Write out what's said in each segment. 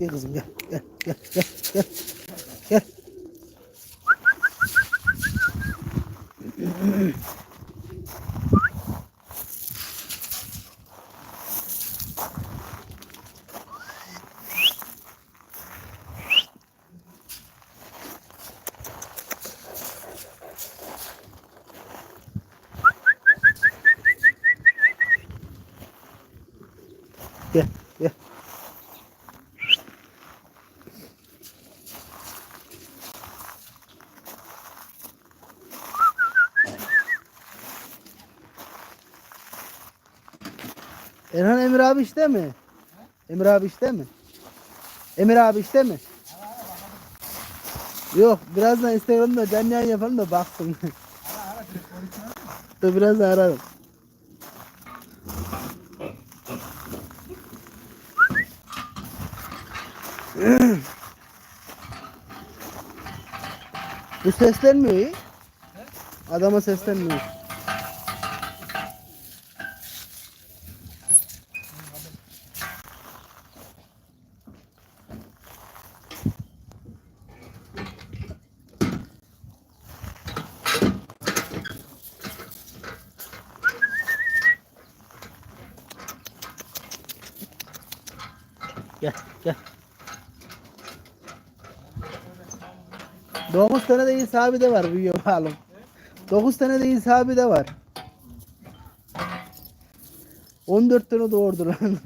Gel kızım gel. Gel gel gel gel. Gel. Yeah, gel. Erhan Emir abi işte mi? Emir abi işte mi? Emir abi işte mi? Yok birazdan Instagram'da canlı yayın yapalım da baksın. Dur biraz ararım. Bu seslenmiyor iyi. Adama seslenmiyor. Gel gel. 9 tane de İsa de var büyüyor bakalım. 9 tane de İsa de var. 14 tane doğurdu lan.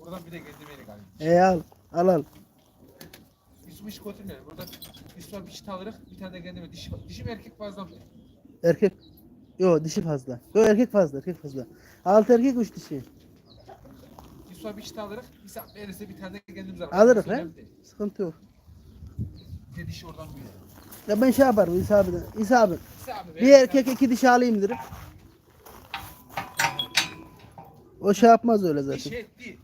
Buradan bir de getirmeyelim abi. e al al al. Yusuf hiç götürmeyelim. Burada Yusuf'a bir çift alırız. Bir tane de kendime dişi, dişi mi erkek fazla mı? Erkek. Yo dişi fazla. Yo erkek fazla erkek fazla. 6 erkek 3 dişi. Yusuf'a bir çift alırız. İsa verirse bir tane de kendimiz alırız. Alırız he. Sıkıntı yok. Bir de dişi oradan büyüyor. Ya ben şey yaparım İsa abi. İsa abi Bir erkek iki dişi alayım derim. O şey yapmaz öyle Bir zaten. şey değil.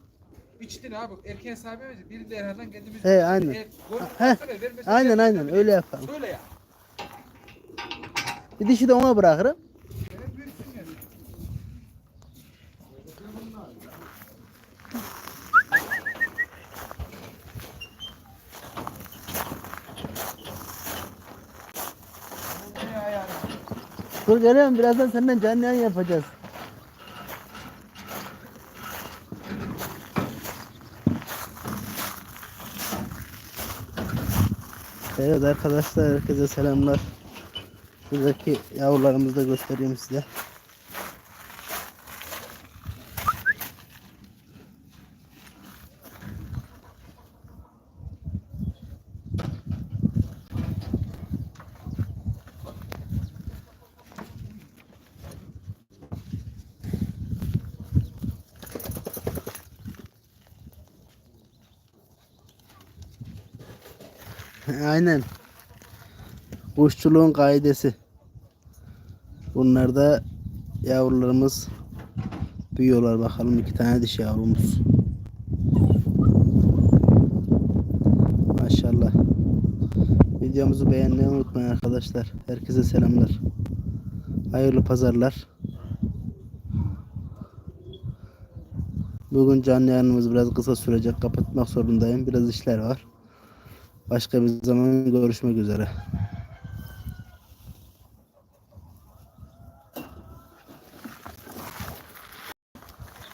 Bir çiftin abi erkeğe sahibi verecek. Birini de Erhan'dan kendimiz He, aynen. Gol- He, Aynen aynen öyle yapalım. Söyle ya. Bir dişi de ona bırakırım. Evet, büyüksün yani. Ne ayağını? Dur geliyorum birazdan senden canlı yayın yapacağız. Evet arkadaşlar herkese selamlar. Şuradaki yavrularımızı da göstereyim size. Aynen. Kuşçuluğun kaidesi. Bunlar da yavrularımız büyüyorlar bakalım iki tane dişi yavrumuz. Maşallah. Videomuzu beğenmeyi unutmayın arkadaşlar. Herkese selamlar. Hayırlı pazarlar. Bugün canlı yayınımız biraz kısa sürecek. Kapatmak zorundayım. Biraz işler var. Başka bir zaman görüşmek üzere.